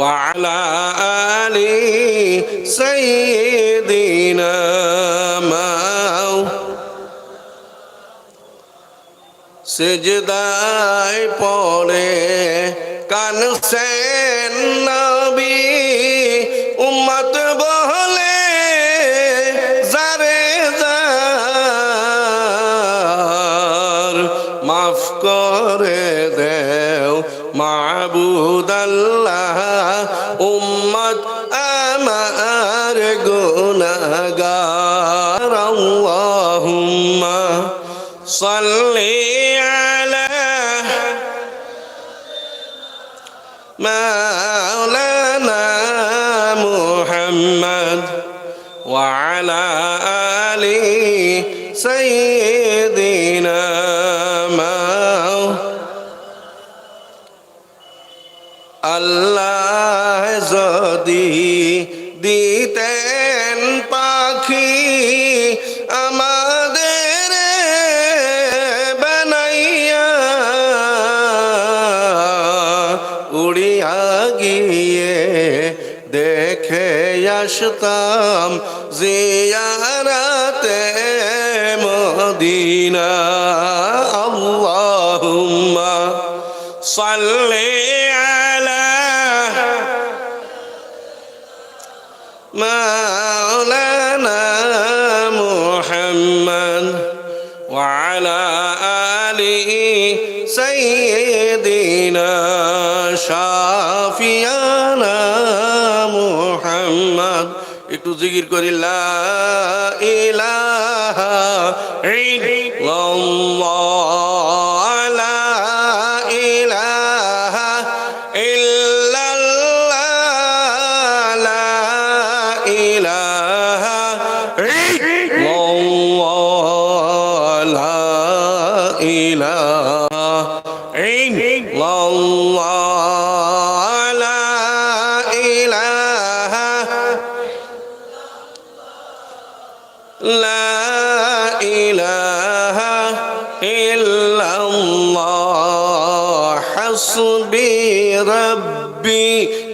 وعلى آل سيدنا مولانا সেজদায় পড়ে কানসেন وعلى آل سيدنا আল্লাহ যদি দিতেন পাখি আমাদের বানাইয়া উড়িয়া গিয়ে দেখে আসতাম একটু জিকির করি লা ইলাহা ইল্লাল্লাহ।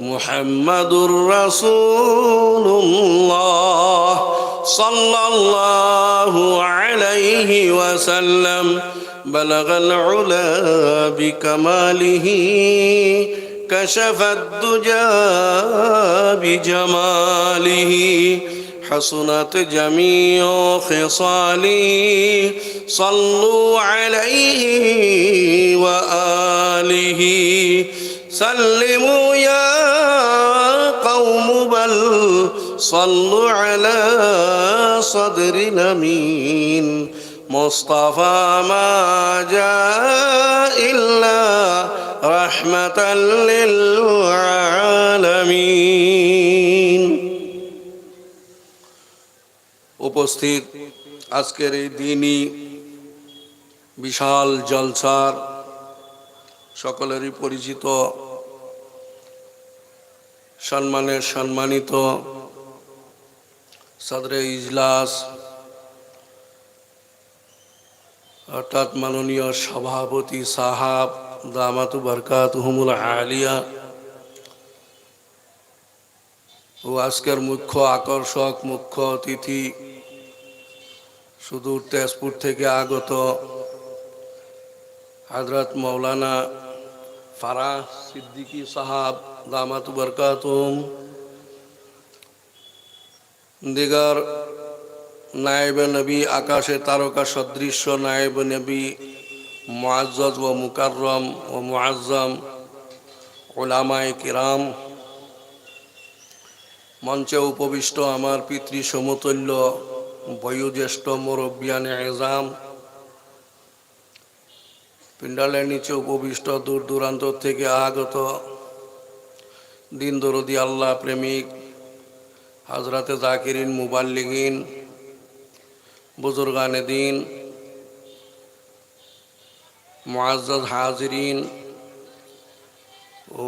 محمد رسول الله صلى الله عليه وسلم. بلغ العلا بكماله كشف الدجى بجماله. حسنت جميع خصاله صلوا عليه وآله. سلموا يا قوم بل صلوا على صدر الأمين مصطفى ما جاء إلا رحمة للعالمين উপস্থিত আজকের এই দিনই বিশাল জলসার সকলেরই পরিচিত, সম্মানের সম্মানিত সদরে ইজলাস, অর্থাৎ মাননীয় সভাপতি সাহাব দামাতু বরকাত হুমুল আলিয়া ও আজকের মুখ্য আকর্ষক, মুখ্য অতিথি সুদূর তেজপুর থেকে আগত হজরত মৌলানা ফারাহ সিদ্দিকী সাহাব, দামাতু বরকাতুম। দিগার নায়েব নবী, আকাশে তারকা সদৃশ্য নায়েব নবী, মুআজ্জজ ও মুকাররম ও মুআজ্জম ওলামায়ে কিরাম। মঞ্চে উপবিষ্ট আমার পিতৃ সমতুল্য, বয়োজ্যেষ্ঠ মুরব্বিয়ান এজাম। পিন্ডালের নিচে উপবিষ্ট, দূর দূরান্ত থেকে আগত দিন দরদি আল্লাহ প্রেমিক হাজরাতে জাকিরিন, মুবাল্লিগিন, বুজুর্গানে দিন মাজ হাজরিন ও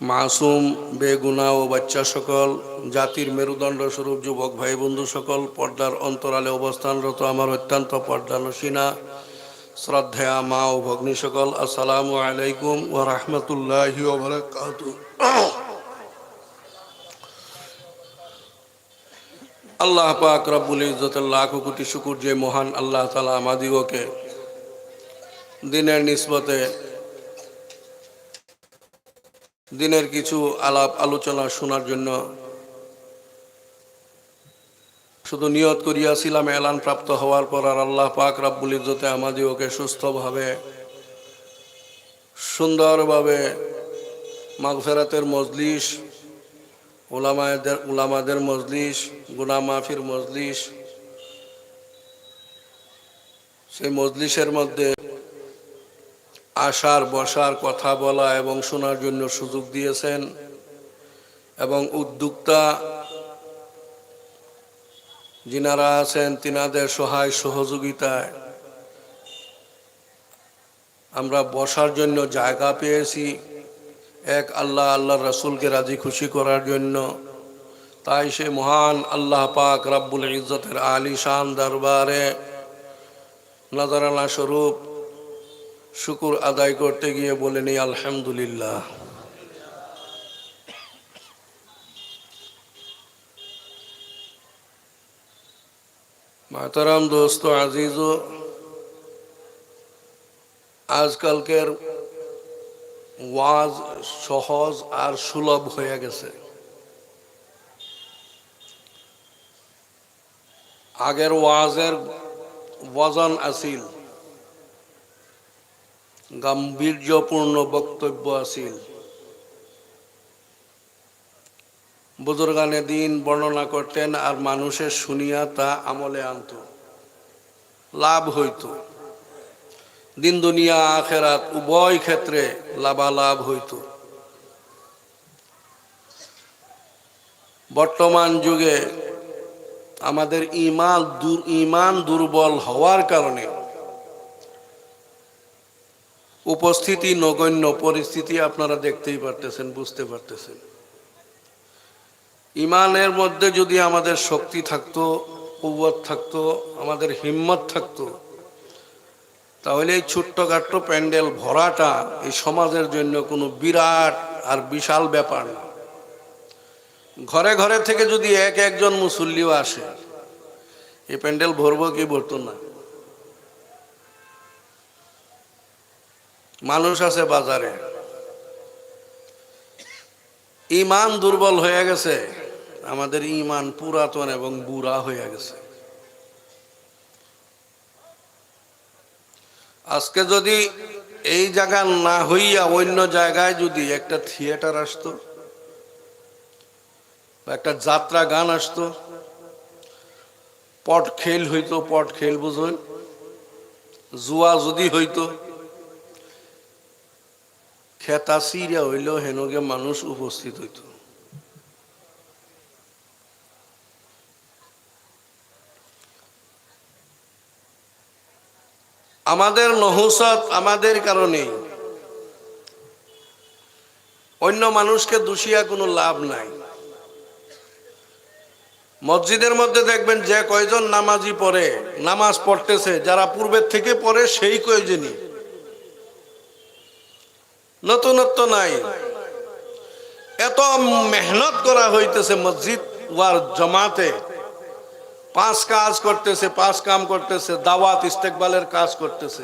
মাসুম, বেগুনা ও বাচ্চা সকল, জাতির মেরুদণ্ড স্বরূপ যুবক ভাই বন্ধু সকল, পর্দার অন্তরালে অবস্থানরত আমার অত্যন্ত পর্দানসীনা শ্রদ্ধেয়া মা ও ভগ্নী সকল, আসসালামু আলাইকুম ও রহমতুল্লাহ আল্লাহ পাক রব্বুল ইজ্জতের লাখ কোটি শুকুর যে মহান আল্লাহ তালা আমাদিগকে দিনের নিসবতে দিনের কিছু আলাপ আলোচনা শোনার জন্য। শুধু নিয়ত করিয়াছিলাম, এলান প্রাপ্ত হওয়ার পর আর আল্লাহ পাক রাব্বুল ইজ্জতে আমাদিওকে সুস্থভাবে, সুন্দরভাবে মাগফেরাতের মজলিস ওলামাদের উলামাদের মজলিস গুনা মাফির মজলিস, সেই মজলিসের মধ্যে আসার, বসার, কথা বলা এবং শোনার জন্য সুযোগ দিয়েছেন। এবং উদ্যোক্তা যিনারা আছেন, তিনাদের সহায় সহযোগিতায় আমরা বসার জন্য জায়গা পেয়েছি। এক আল্লাহ আল্লাহ রসুলকে রাজি খুশি করার জন্য। তাই সে মহান আল্লাহ পাক রাব্বুল ইজ্জতের আলী শান দরবারে নজরানা স্বরূপ শুকুর আদায় করতে গিয়ে বলে নেই, আলহামদুলিল্লাহ। মাতারাম দোস্ত আজিজ আজকালকের ওয়াজ সহজ আর সুলভ হয়ে গেছে। আগের ওয়াজের ওয়াজন আসিল। গাম্ভীর্যপূর্ণ বক্তব্য আছিল। বুজুর্গানে দিন বর্ণনা করতেন, আর মানুষের শুনিয়া তা আমলে আনত, লাভ হইত। দিন দুনিয়া আখেরাত উভয় ক্ষেত্রে লাভালাভ হইত। বর্তমান যুগে আমাদের ইমান ইমান দুর্বল হওয়ার কারণে উপস্থিতি, নগণ্য পরিস্থিতি আপনারা দেখতেই পারতেছেন, বুঝতে পারতেছেন। ইমানের মধ্যে যদি আমাদের শক্তি থাকতো কুবত থাকতো, আমাদের হিম্মত থাকতো, তাহলে এই ছোট্টখাট্ট প্যান্ডেল ভরাটা এই সমাজের জন্য কোনো বিরাট আর বিশাল ব্যাপার না। ঘরে ঘরে থেকে যদি এক একজন মুসল্লিও আসে, এই প্যান্ডেল ভরবো কি ভরতো না? মানুষ আছে বাজারে। ইমান দুর্বল হয়ে গেছে, আমাদের ইমান পুরাতন এবং বুড়া হয়ে গেছে। আজকে যদি এই জায়গা না হইয়া অন্য জায়গায় যদি একটা থিয়েটার আসতো, বা একটা যাত্রা গান আসতো, পট খেল হইতো, পট খেল বুঝুন জুয়া যদি হইতো খেতা সিরিয়া হইলেও হেনগে মানুষ উপস্থিত হইত। আমাদের নহসত, আমাদের কারণেই অন্য মানুষকে দোষিয়া কোনো লাভ নাই। মসজিদের মধ্যে দেখবেন যে কয়জন নামাজি পড়ে, নামাজ পড়তেছে, যারা পূর্বের থেকে পড়ে সেই কয়জনই। নতুনত্ব নাই। এত মেহনত করা হইতেছে মসজিদ ওয়ার জমাতে। পাঁচ কাজ করতেছে, পাঁচ কাম করতেছে, দাওয়াত, ইস্তেকবালের কাজ করতেছে।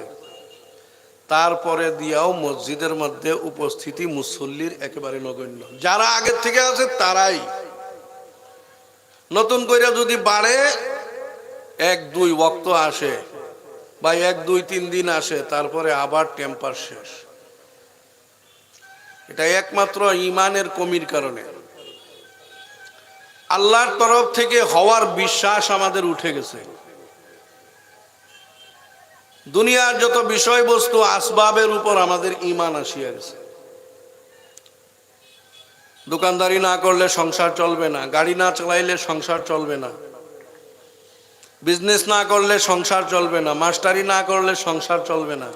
তারপরে দিয়াও মসজিদের মধ্যে উপস্থিতি মুসল্লির একেবারে নগণ্য। যারা আগের থেকে আছে তারাই। নতুন করে যদি বাড়ে, এক, দুই ওক্ত আসে বা এক, দুই, তিন দিন আসে, তারপরে আবার টেম্পার শেষ। এটা একমাত্র ইমানের কমির কারণে। আল্লাহর তরফ থেকে হওয়ার বিশ্বাস আমাদের উঠে গেছে। দুনিয়ার যত বিষয়বস্তু, আসবাবের উপর আমাদের ইমান আসিয়া গেছে। দোকানদারি না করলে সংসার চলবে না, গাড়ি না চালাইলে সংসার চলবে না বিজনেস না করলে সংসার চলবে না মাস্টারি না করলে সংসার চলবে না।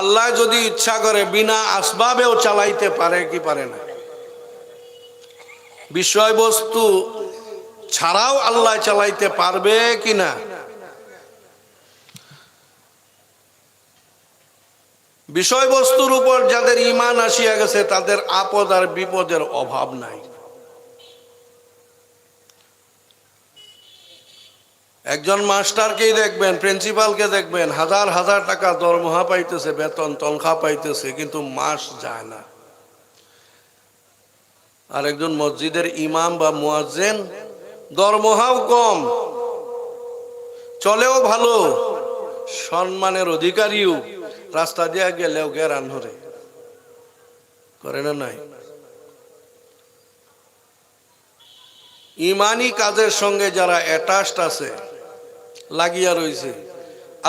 আল্লাহ যদি ইচ্ছা করে বিনা আসবাবেও চালাইতে পারে, কি পারে না? বিষয়বস্তু ছাড়াও আল্লাহ চালাইতে পারবে কি না? বিষয়বস্তুর উপর যাদের ইমান আসিয়া গেছে, তাদের আপদ আর বিপদের অভাব নাই। একজন মাস্টারকেই দেখবেন, প্রিন্সিপালকে দেখবেন, হাজার হাজার টাকা দরমহা পাইতেছে, বেতন তনখা পাইতেছে, কিন্তু মাস যায় না। আর একজন মসজিদের ইমাম বা মুয়াজ্জেন, দরমহাও কম, চলেও ভালো, সম্মানের অধিকারীও রাস্তা দিয়ে গেলেও গেরান হরে। করে না নাই? ইমানি কাজের সঙ্গে যারা অ্যাটাচড আছে লাগিয়া রয়েছে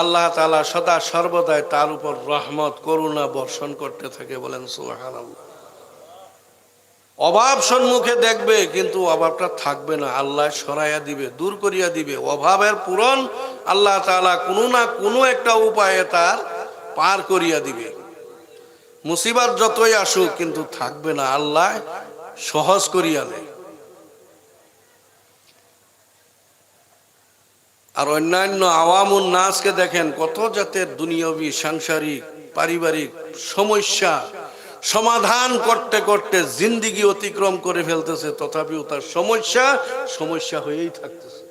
আল্লাহ তালা সদা সর্বদাই তার উপর রহমত, করুণা বর্ষণ করতে থাকে বলেন সুহান অভাব সম্মুখে দেখবে, কিন্তু অভাবটা থাকবে না। আল্লাহ সরাইয়া দিবে, দূর করিয়া দিবে। অভাবের পূরণ আল্লাহ তালা কোনো না কোনো একটা উপায়ে তার পার করিয়া দিবে। মুসিবার যতই আসুক, কিন্তু থাকবে না। আল্লাহ সহজ করিয়া দেয়। আর অন্যান্য আওয়ামুন নাচকে দেখেন কত জাতের দুনিয়াবি, সাংসারিক, পারিবারিক সমস্যা সমাধান করতে করতে জিন্দিগি অতিক্রম করে ফেলতেছে, তথাপিও তার সমস্যা সমস্যা হয়েই থাকতেছে।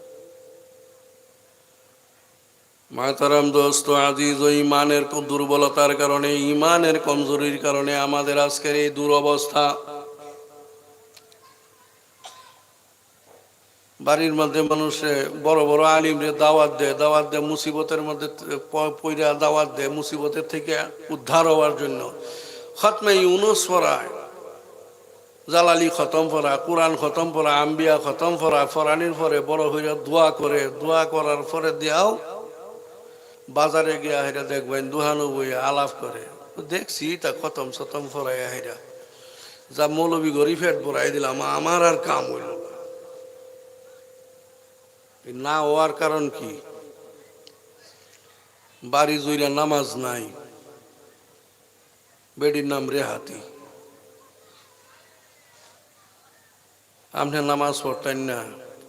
মাতারাম দোস্ত, আজিজ ও ইমানের দুর্বলতার কারণে, ইমানের কমজোরির কারণে আমাদের আজকের এই দুরবস্থা বাড়ির মধ্যে মানুষে বড় বড় আলিমরে দাওয়াত দেয় দাওয়াত দেয়, মুসিবতের মধ্যে প- পইরা দাওয়াত দেয়, মুসিবতের থেকে উদ্ধার হওয়ার জন্য। খতমে ইউনুস পড়ায়, জালালি খতম পড়া, কোরআন খতম পড়া, আম্বিয়া খতম পড়া, ফরানির পরে বড় হইয়া দোয়া করে, দোয়া করার পরে দিয়াও বাজারে গিয়া হেরা দেখবেন দুহানু বইয়া আলাপ করে। দেখছি তা খতম সতম ফরাইয়া হেরা যা মৌলবী গরি ফেট পড়াই দিলাম, আমার আর কাম হইল না হওয়ার কারণ কি? বাড়ি জুইরা নামাজ নাই। বেডির নাম রেহাতি। আপনি নামাজ পড়তেন না।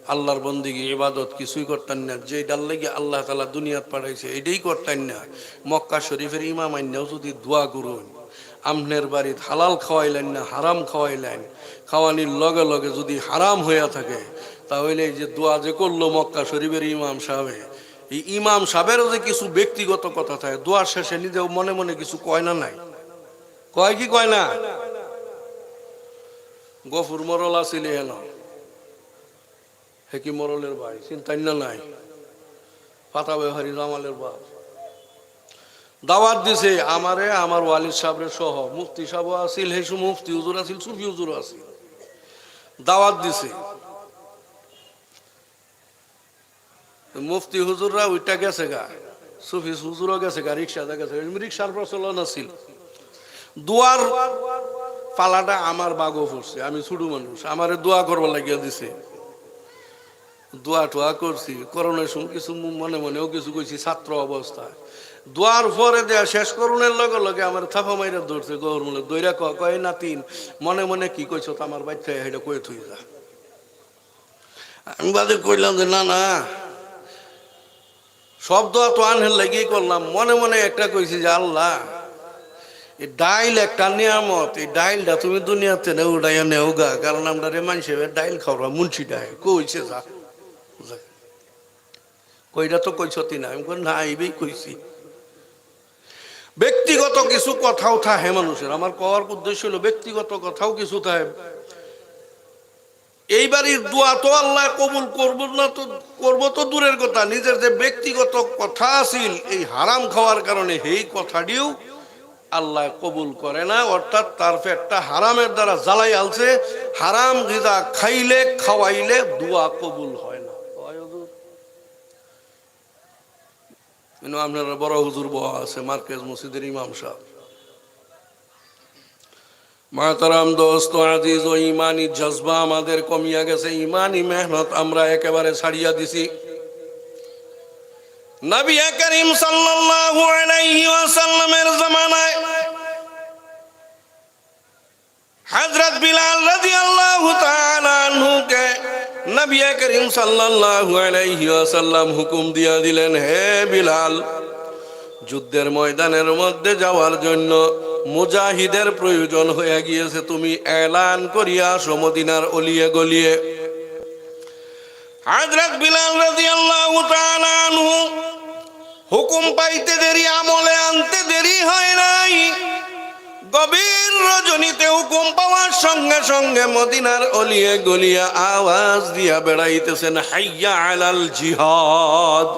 আল্লাহর বন্দিগি ইবাদত কিছুই করতেন না। যে ডাল লেগে আল্লাহ তালা দুনিয়াত পাঠাইছে এটাই করতেন না। মক্কা শরীফের ইমাম আইনাও যদি দোয়া করুন, আমনের বাড়িতে হালাল খাওয়াইলেন না, হারাম খাওয়াইলেন, খাওয়ানির লগে লগে যদি হারাম হইয়া থাকে তাহলে যে দোয়া যে করল মক্কা শরীফের ইমাম সাহেবে, এই ইমাম সাহেবেরও যে কিছু ব্যক্তিগত কথা থাকে দোয়ার শেষে নিজেও মনে মনে কিছু কয় না নাই? কয় কি কয় না? গফুর মরল আসিলে হেন। হে কি মরলের ভাই, চিন্তাই না নাই? পাতা ব্যবহারী জামালের বাপ। দাওয়াত দিছে আমারে, আমার ওয়ালিদ সাহেবের সহ। মুফতি সাহেব আসিল হেসু মুফতি, হুজুর আসিল, সুফি হুজুর আসিল। দাওয়াত দিছে। মুফতি হুজুররা ওইটা গেছে গা। সুফি হুজুরও গেছে গা, রিক্সাতে গেছে রিক্সার প্রচলন আছিল। দুয়ার পালাটা আমার বাগো পড়ছে, আমি ছোটো মানুষ, আমারে দোয়া করবার লাগিয়া দিছে। দোয়া টোয়া করছি, করোনার সময় কিছু মনে মনেও কিছু কইছি, ছাত্র অবস্থায় দোয়ার পরে দেয়া শেষ করুনের লগে লগে আমার থাপা মাইরা ধরছে, গহর মূলে দইরা ক- কয় না তিন, মনে মনে কি কইছ তো আমার বাচ্চা এটা কয়ে থুই যা। আমি বাদে কইলাম যে, না না সব দোয়া তো আনহের লাগিয়ে করলাম। মনে মনে একটা কইছি যে, আল্লাহ, এই ডাইল একটা নিয়ামত, এই ডাইলটা তুমি দুনিয়াতে নেও ডাইয়া নেও গা। কারণ আমরা রে মানুষের ডাইল খাওয়া মুন্সি ডাই। কইছে যা। কইরা তো কইছতি না। আমি না, এইবেই কইছি। ব্যক্তিগত কিছু কথাও থাকে মানুষের। আমার কওয়ার উদ্দেশ্য হলো, ব্যক্তিগত কথাও কিছু থাকে। এই বাড়ির দোয়া তো আল্লাহ কবুল করব না তো করব তো দূরের কথা। নিজের যে ব্যক্তিগত কথা আছিল এই হারাম খাওয়ার কারণে এই কথাটিও আল্লাহ কবুল করে না। অর্থাৎ তার পেটটা হারামের দ্বারা জ্বালাই আলছে। হারাম গিদা খাইলে খাওয়াইলে দোয়া কবুল হয় না? কিন্তু বড় হুজুর বহা আছে মার্কেজ মসজিদের ইমাম সাহেব। মাতারাম দোস্ত, আজিজ ও ইমানি জজবা আমাদের কমিয়া গেছে। ইমানি মেহনত আমরা একেবারে ছাড়িয়া দিছি। নবী করিম সাল্লাল্লাহু আলাইহি ওয়াসাল্লামের জামানায় হযরত বিলাল রাদিয়াল্লাহু তাআলা আনহুকে নবী করিম সাল্লাল্লাহু আলাইহি ওয়াসাল্লাম হুকুম দিয়া দিলেন, হে বিলাল, যুদ্ধের ময়দানের মধ্যে যাওয়ার জন্য মুজাহিদের প্রয়োজন হয়ে গিয়েছে। তুমি এলান করিয়া সমদিনার অলিয়ে গলিয়ে। হযরত বিলাল রাদিয়াল্লাহু তাআলা হুকুম পাইতে দেরি, আমলে আনতে দেরি হয় নাই। গভীর রজনীতে হুকুম পাওয়ার সঙ্গে সঙ্গে মদিনার অলিয়ে গলিয়া আওয়াজ দিয়া বেড়াইতেছেন, হাইয়া আলাল জিহাদ,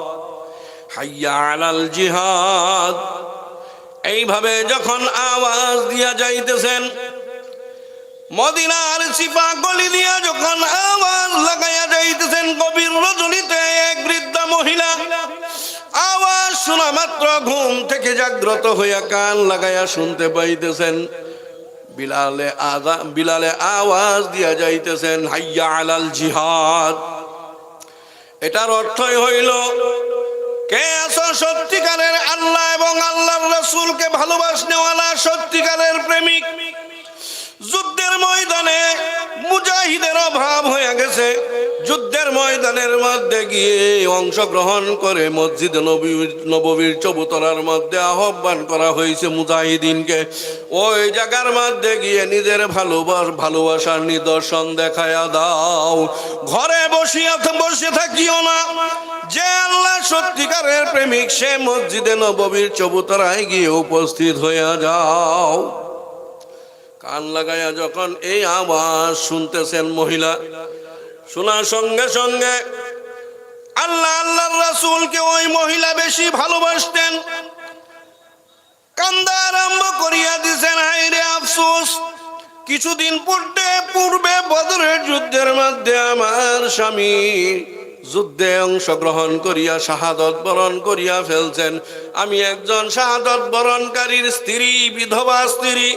হাইয়া আলাল জিহাদ। এইভাবে যখন আওয়াজ দিয়া যাইতেছেন, মদিনার সিপা গলি দিয়া যখন আওয়াজ লাগাইয়া যাইতেছেন, গভীর রজনীতে এক বৃদ্ধা মহিলা, আওয়াজ শোনা মাত্র ঘুম থেকে জাগ্রত হইয়া কান লাগাইয়া শুনতে পাইতেছেন। বিলালে আদা, বিলালে আওয়াজ দিয়া যাইতেছেন, হাইয়া আলাল জিহাদ। এটার অর্থই হইল কে আছো সত্যিকারের আল্লাহ এবং আল্লাহর রসুলকে ভালোবাসনেওয়ালা সত্যিকারের প্রেমিক? যুদ্ধের ময়দানে মুজাহিদের অভাব হয়ে গেছে। যুদ্ধের ময়দানের মধ্যে গিয়ে অংশগ্রহণ করে মসজিদ নবীর নববীর চবুতরার মধ্যে আহ্বান করা হয়েছে মুজাহিদিনকে। ওই জায়গার মধ্যে গিয়ে নিজের ভালোবাস ভালোবাসার নিদর্শন দেখায়া দাও। ঘরে বসিয়া বসে থাকিও না। যে আল্লাহ সত্যিকারের প্রেমিক, সে মসজিদে নববীর চবুতরায় গিয়ে উপস্থিত হইয়া যাও। কান লাগাইয়া যখন এই আওয়াজ শুনতেছেন মহিলা শোনার সঙ্গে সঙ্গে আল্লাহ, আল্লাহর রাসূলকে ওই মহিলা বেশি ভালোবাসতেন। কান্দা আরম্ভ করিয়া দিছেন হাইরে আফসোস, কিছুদিন পূর্বে পূর্বে বদরের যুদ্ধের মধ্যে আমার স্বামী যুদ্ধে অংশগ্রহণ করিয়া শাহাদত বরণ করিয়া ফেলছেন। আমি একজন শাহাদত বরণকারীর স্ত্রী, বিধবা স্ত্রী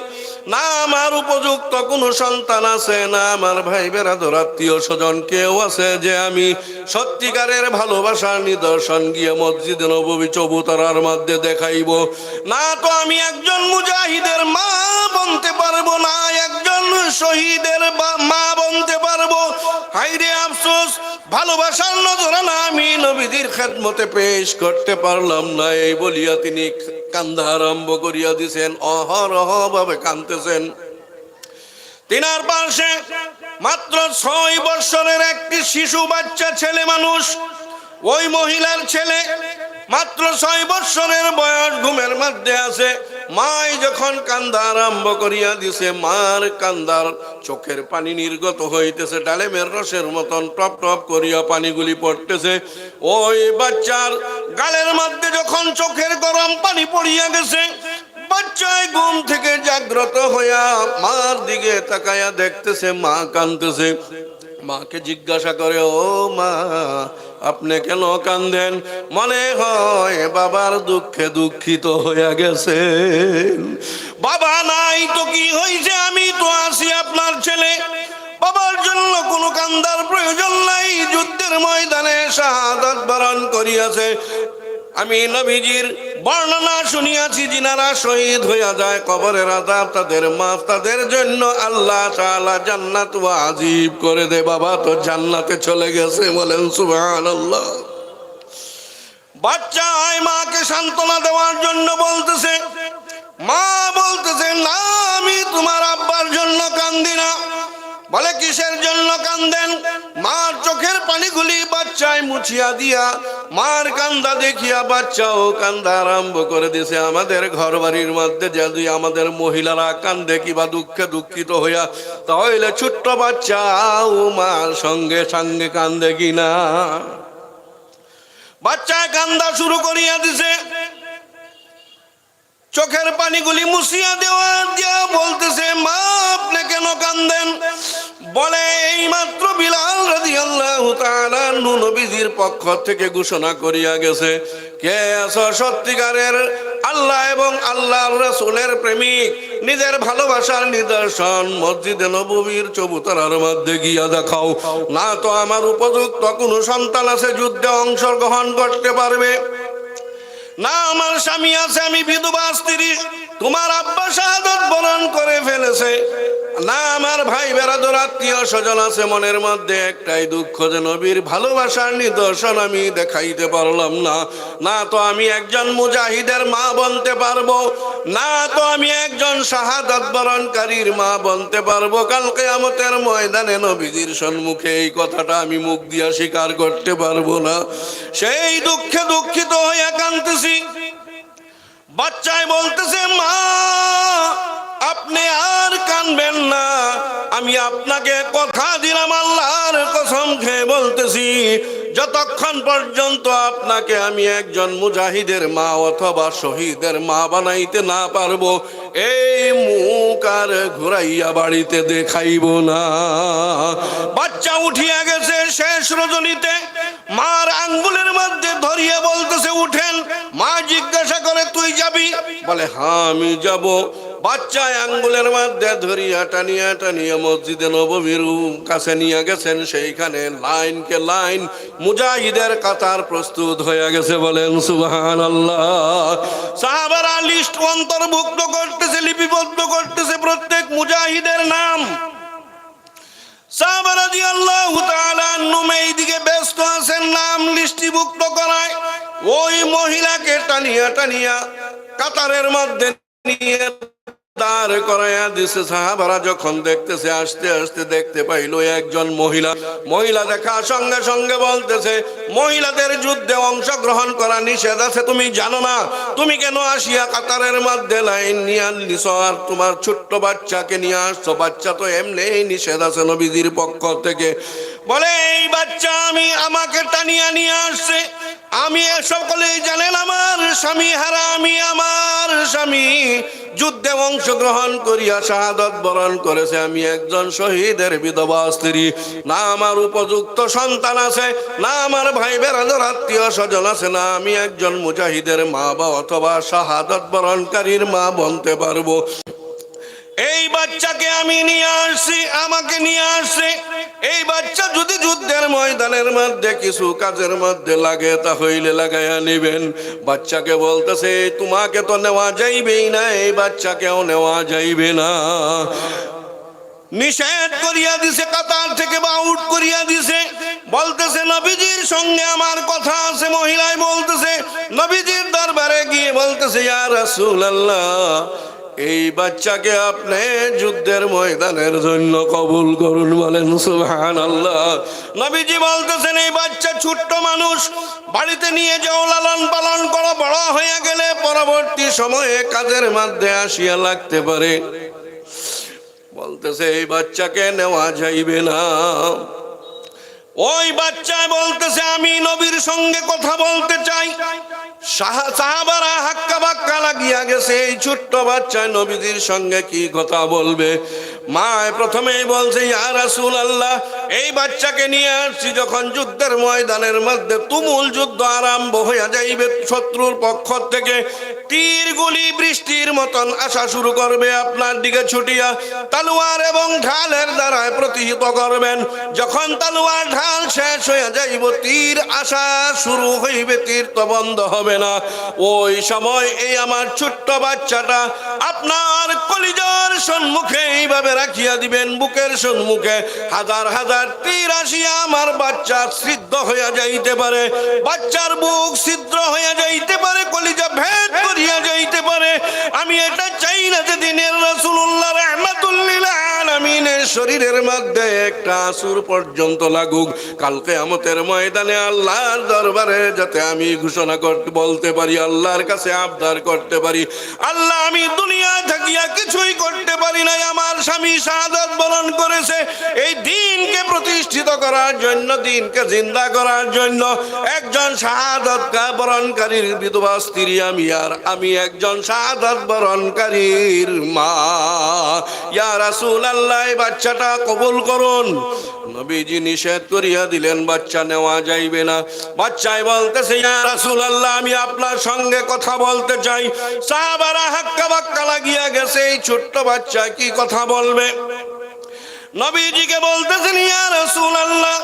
না আমার উপযুক্ত কোনো সন্তান আছে, না আমার ভাই বেড়াদর আত্মীয় স্বজন কেউ আছে যে আমি সত্যিকারের ভালোবাসার নিদর্শন গিয়ে মসজিদে নবী চবুতরার মধ্যে দেখাইব। না তো আমি একজন মুজাহিদের মা বনতে পারব না, একজন শহীদের মা বনতে পারব। হাইরে আফসোস, ভালোবাসার নজরানা আমি নবীদের খেদমতে পেশ করতে পারলাম না, এই বলিয়া তিনি কান্দা আরম্ভ করিয়া দিছেন অহরহ ভাবে কান্দতেছেন তিনার পাশে মাত্র ছয় বৎসরের একটি শিশু বাচ্চা ছেলে মানুষ, ওই মহিলার ছেলে মাত্র ছয় বৎসরের বয়স ঘুমের মধ্যে আছে। মাই যখন কান্দা আরম্ভ করিয়া দিছে, মার কান্দার চোখের পানি নির্গত হইতেছে, ডালেমের রসের মতন টপ টপ করিয়া পানিগুলি পড়তেছে। ওই বাচ্চার গালের মধ্যে যখন চোখের গরম পানি পড়িয়া গেছে বাচ্চায় ঘুম থেকে জাগ্রত হইয়া মার দিকে তাকায়া দেখতেছে, মা কান্দতেছে মাকে জিজ্ঞাসা করে, ও মা আপনি কেন কান্দেন? মনে হয় বাবার দুঃখে দুঃখিত হইয়া গেছে বাবা নাই তো কি হয়েছে আমি তো আসি আপনার ছেলে। বাবার জন্য কোনো কান্দার প্রয়োজন নাই। যুদ্ধের ময়দানে শাহাদ বরণ করিয়াছে। আমি নবীজির বর্ণনা শুনিয়াছি, যিনারা শহীদ হইয়া যায় কবরের আজাব তাদের মাফ, তাদের জন্য আল্লাহ তাআলা জান্নাত আজিব করে দে। বাবা তো জান্নাতে চলে গেছে, বলেন সুবহানাল্লাহ। বাচ্চা আয় মাকে সান্ত্বনা দেওয়ার জন্য বলতেছে, মা বলতেছে, না, আমি তোমার আব্বার জন্য কান্দি না। বলে, কিসের জন্য কান্দেন? মার চোখের পানিগুলি বাচ্চায় মুছিয়া দিয়া, মার কান্দা দেখিয়া বাচ্চাও কান্দা আরম্ভ করে দিছে। আমাদের ঘর বাড়ির মধ্যে যদি আমাদের মহিলারা কান্দে, কিবা দুঃখে দুঃখিত হইয়া, তাহলে ছোট্ট বাচ্চাও মার সঙ্গে সঙ্গে কান্দে কিনা? বাচ্চা কান্দা শুরু করিয়া দিছে। চোখের পানিগুলি মুছিয়া দেওয়া দিয়া বলতেছে, মা, আপনি কেন কান্দেন? বলে এই মাত্র বিলাল রাদিয়াল্লাহু তাআলা নবীজির পক্ষ থেকে ঘোষণা করিয়া গেছে, কে সত্যিকারের আল্লাহ এবং আল্লাহর রাসূলের প্রেমিক? নিজের ভালোবাসার নিদর্শন মসজিদে নববীর চবুতরার মধ্যে গিয়া দেখাও। না তো আমার উপযুক্ত কোনো সন্তান আছে যুদ্ধে অংশগ্রহণ করতে পারবে? না আমার স্বামী আছে, আমি বিধবা, স্ত্রী তোমার আব্বা শাহাদত বরণ করে ফেলেছে। না, আমার ভাই বেড়াদর আত্মীয় স্বজন আছে মনের মধ্যে একটাই দুঃখ যে নবীর ভালোবাসার নিদর্শন আমি দেখাইতে পারলাম না। না তো আমি একজন মুজাহিদের মা বনতে পারব। না তো আমি একজন শাহাদত বরণকারীর মা বনতে পারব। কালকে আমতের ময়দানে নবীজির সম্মুখে এই কথাটা আমি মুখ দিয়া স্বীকার করতে পারব না। সেই দুঃখে দুঃখিত কান্দতেছি বাচ্চায় বলতেছে মা! আপনি আর কানবেন না। আমি আপনাকে কথা দিলাম আল্লাহর কসম খেয়ে বলতেছি, যতক্ষণ পর্যন্ত আপনাকে আমি একজন মুজাহিদের মা অথবা শহীদের মা বানাইতে না পারব, এই মুখ আর ঘুরাইয়া বাড়িতে দেখাইব না। বাচ্চা উঠিয়া গেছে শেষ রজনীতে, মার আঙ্গুলের মধ্যে ধরিয়ে বলতেছে, উঠেন। মা জিজ্ঞাসা করে, তুই যাবি? বলে হ্যাঁ আমি যাব। বাচ্চা আঙ্গুলের মধ্যে ধরিয়া টানিয়া টানিয়া মসজিদে নববীর কাছে নিয়ে গেছেন, সেইখানে লাইন কে লাইন মুজাহিদের কাতার প্রস্তুত হয়ে গেছে বলেন সুবহান আল্লাহ সাহাবারা লিস্ট অন্তর্ভুক্ত করতেছে, লিপিবদ্ধ করতেছে প্রত্যেক মুজাহিদের নাম। সাহাবারা তাআলা আনহুম এইদিকে ব্যস্ত আছেন, নাম লিস্টিভুক্ত করায়। ওই মহিলাকে টানিয়া টানিয়া কাতারের মধ্যে নিয়ে দাঁড় করাইয়া দিছে সাহাবারা, যখন দেখতেছে, আসতে আসতে দেখতে পাইলো একজন মহিলা। মহিলা দেখা সঙ্গে সঙ্গে বলতেছে, মহিলাদের যুদ্ধে অংশগ্রহণ করা নিষেধ আছে, তুমি জানো না? তুমি কেন আসিয়া কাতারের মধ্যে লাইন নিয়ে আনলিছ আর তোমার ছোট্ট বাচ্চাকে নিয়ে আসছো? বাচ্চা তো এমনি নিষেধ আছে নবীজির পক্ষ থেকে। বলে, এই বাচ্চা আমি আমাকে টানিয়া নিয়ে আসছে। আমি সকলেই জানেন আমার স্বামী হারা, আমি আমার স্বামী যুদ্ধে অংশগ্রহণ করিয়া শাহাদত বরণ করেছে। আমি একজন শহীদের বিধবা স্ত্রী। না আমার উপযুক্ত সন্তান আছে, না আমার ভাই বেড়ানোর আত্মীয় স্বজন আছে, না আমি একজন মুজাহিদের মা বা অথবা শাহাদত বরণকারীর মা বনতে পারব। এই বাচ্চাকে আমি নিয়ে আসছি, আমাকে নিয়ে আসছে। এই বাচ্চা যদি যুদ্ধের ময়দানের মধ্যে, কিছু কাজের মধ্যে লাগে তা হইলে লাগাইয়া নিবেন। বাচ্চাকে বলতেছে, তোমাকে তো নেওয়া যাইবেই না, এই বাচ্চাকেও নেওয়া যাইবে না। নিষেধ করিয়া দিছে, কাতার থেকে বা আউট করিয়া দিছে। বলতেছে, নবীজির সঙ্গে আমার কথা আছে। মহিলায় বলতেছে, নবীজির দরবারে গিয়ে বলতেছে, ইয়া রাসূলুল্লাহ। এই বাচ্চাকে আপনি যুদ্ধের ময়দানের জন্য কবুল করুন বলেন সুহান আল্লাহ নবীজি বলতেছেন, এই বাচ্চা ছোট্ট মানুষ, বাড়িতে নিয়ে যাও, লালন পালন করো, বড় হয়ে গেলে পরবর্তী সময়ে কাজের মধ্যে আসিয়া লাগতে পারে। বলতেছে, এই বাচ্চাকে নেওয়া যাইবে না। ওই বাচ্চা বলতেছে, আমি নবীর সঙ্গে কথা বলতে চাই। হাক্কা বাক্কা লাগিয়া গেছে, এই ছোট্ট বাচ্চা নবীদের সঙ্গে কি কথা বলবে? মা প্রথমেই বলছে, ইয়া রাসূল আল্লাহ এই বাচ্চাকে নিয়ে আসছি যখন যুদ্ধের ময়দানের মধ্যে তুমুল যুদ্ধ আরম্ভ হইয়া যাইবে, শত্রুর পক্ষ থেকে তীর গুলি বৃষ্টির মতন আসা শুরু করবে, আপনার দিকে ছুটিয়া তালুয়ার এবং ঢালের দ্বারায় প্রতিহিত করবেন। যখন তালুয়ার ঢাল শেষ হয়ে যাইব, তীর আসা শুরু হইবে, তীর তো বন্ধ হবে না। ওই সময় এই আমার ছোট্ট বাচ্চাটা আপনার কলিজার সম্মুখে এইভাবে রাখিয়া দিবেন বুকের সন্মুখে। হাজার হাজার তীর আসিয়া আমার বাচ্চা সিদ্ধ হইয়া যাইতে পারে। বাচ্চার বুক সিদ্ধ হইয়া যাইতে পারে, কলিজা ভেদ করিয়া যাইতে পারে। আমি এটা চাই না যে দিনের রসুল্লাহ রহমাতুল্লিল আলমিনের শরীরের মধ্যে একটা আসুর পর্যন্ত লাগুক। কালকে আমাদের ময়দানে আল্লাহর দরবারে যাতে আমি ঘোষণা করতে বলতে পারি, আল্লাহর কাছে আবদার করতে পারি। আল্লাহ, আমি দুনিয়া থাকিয়া কিছুই করতে পারি নাই। আমার স্বামী শাহাদাত বরণ করেছে। এই দিনকে প্রতিষ্ঠিত করার জন্য, দিনকে জিন্দা করার জন্য একজন শাহাদত বরণকারীর বিধবা স্ত্রী আমি আর আমি একজন শাহাদত বরণকারীর মা। ইয়া রাসূল আল্লাহ এই বাচ্চাটা কবুল করুন। নবীজি নিষেধ করিয়া দিলেন, বাচ্চা নেওয়া যাইবে না। বাচ্চায় বলতেছে রাসুল আল্লাহ আমি আপনার সঙ্গে কথা বলতে চাই। সাহাবারা হাক্কা বাক্কা লাগিয়া গেছে, এই ছোট্ট বাচ্চা কি কথা বলবে? নবীজিকে বলতেছেন, ইয়া রাসূলুল্লাহ,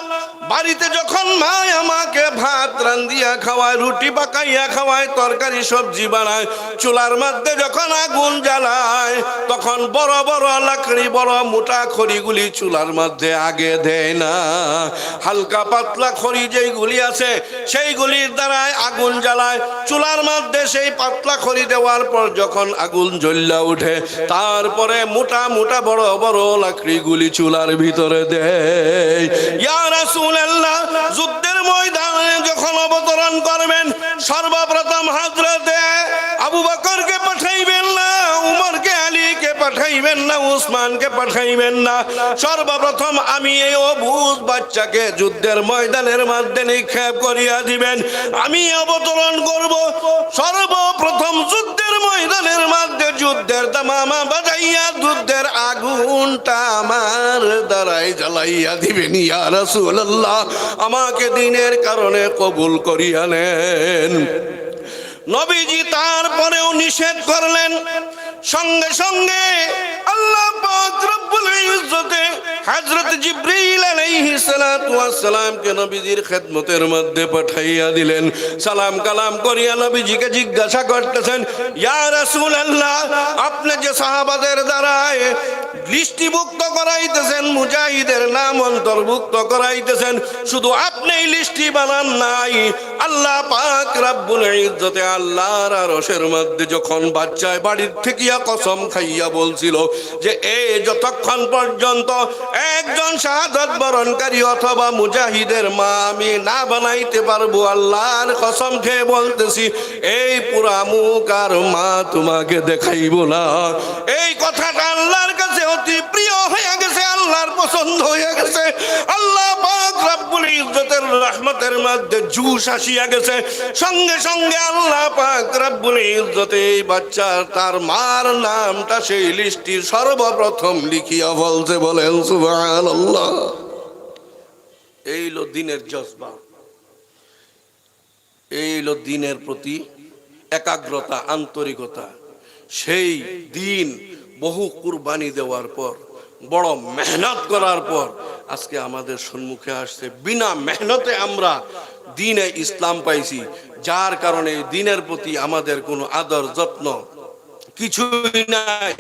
বাড়িতে যখন মা আমাকে ভাত রান্দিয়া খাওয়ায়, রুটি পাকাইয়া খাওয়ায়, তরকারি, সবজি বানায়, চুলার মধ্যে যখন আগুন জ্বালায়, তখন বড় বড় লাকড়ি, বড় মোটা খড়িগুলি চুলার মধ্যে আগে দেয় না। হালকা পাতলা খড়ি যেইগুলি আছে, সেইগুলির দ্বারায় আগুন জ্বালায়। চুলার মধ্যে সেই পাতলা খড়ি দেওয়ার পর যখন আগুন জ্বল্লা উঠে, তারপরে মোটা মোটা বড় বড় লাকড়িগুলি চুলার ভিতরে দেয় যুদ্ধের ময়দানে যখন অবতরণ করবেন সর্বপ্রথম হাজরাতে আবু বকরকে পাঠাইবেন না। পাঠাইবেন না, উসমানকে পাঠাইবেন না। সর্বপ্রথম আমি এই অবুজ বাচ্চাকে যুদ্ধের ময়দানের মধ্যে নিক্ষেপ করিয়া দিবেন। আমি অবতরণ করব। সর্বপ্রথম যুদ্ধের ময়দানের মধ্যে যুদ্ধের দামামা বাজাইয়া যুদ্ধের আগুনটা আমার দ্বারাই জ্বালাইয়া দিবেন, ইয়া রাসূলুল্লাহ। আমাকে দিনের কারণে কবুল করিয়া নেন। নবীজি তারপরেও নিষেধ করলেন। সঙ্গে সঙ্গে আল্লাহ রব্বুল নবীজির খেদমতের মধ্যে পাঠাইয়া দিলেন। সালাম কালাম করিয়া নবীজিকে জিজ্ঞাসা করতেছেন আপনি যে সাহাবাদের দ্বারায় লিস্টিভুক্ত করাইতেছেন, মুজাহিদের নাম অন্তর্ভুক্ত করাইতেছেন, শুধু আপনি লিস্টি বানান নাই। আল্লাহ পাক রাব্বুল ইজ্জতে আল্লাহর আরশের মধ্যে যখন বাচ্চায় বাড়ির থেকে কসম খাইয়া বলছিল যে এ যতক্ষণ পর্যন্ত একজন শাহাদত বরণকারী অথবা মুজাহিদের মা আমি না বানাইতে পারব আল্লাহর কসম খেয়ে বলতেছি, এই পুরা মুখ আর মা তোমাকে দেখাইব না। এই কথাটা আল্লাহর কাছে অতি প্রিয় হয়ে গেছে, আল্লাহর পছন্দ হয়ে গেছে। আল্লাহ পাক ইজ্জতের মধ্যে জুস গেছে। সঙ্গে সঙ্গে আল্লাহ পাক বাচ্চা তার মার নামটা সেই সর্বপ্রথম লিখিয়া বলতে বলেন দিনের জজবা। এই দিনের প্রতি একাগ্রতা, আন্তরিকতা। সেই দিন বহু কুরবানি দেওয়ার পর বড় মেহনত করার পর আজকে আমাদের সম্মুখে আসছে। বিনা মেহনতে আমরা দিনে ইসলাম পাইছি। যার কারণে দিনের প্রতি আমাদের কোনো আদর, যত্ন কিছুই নাই।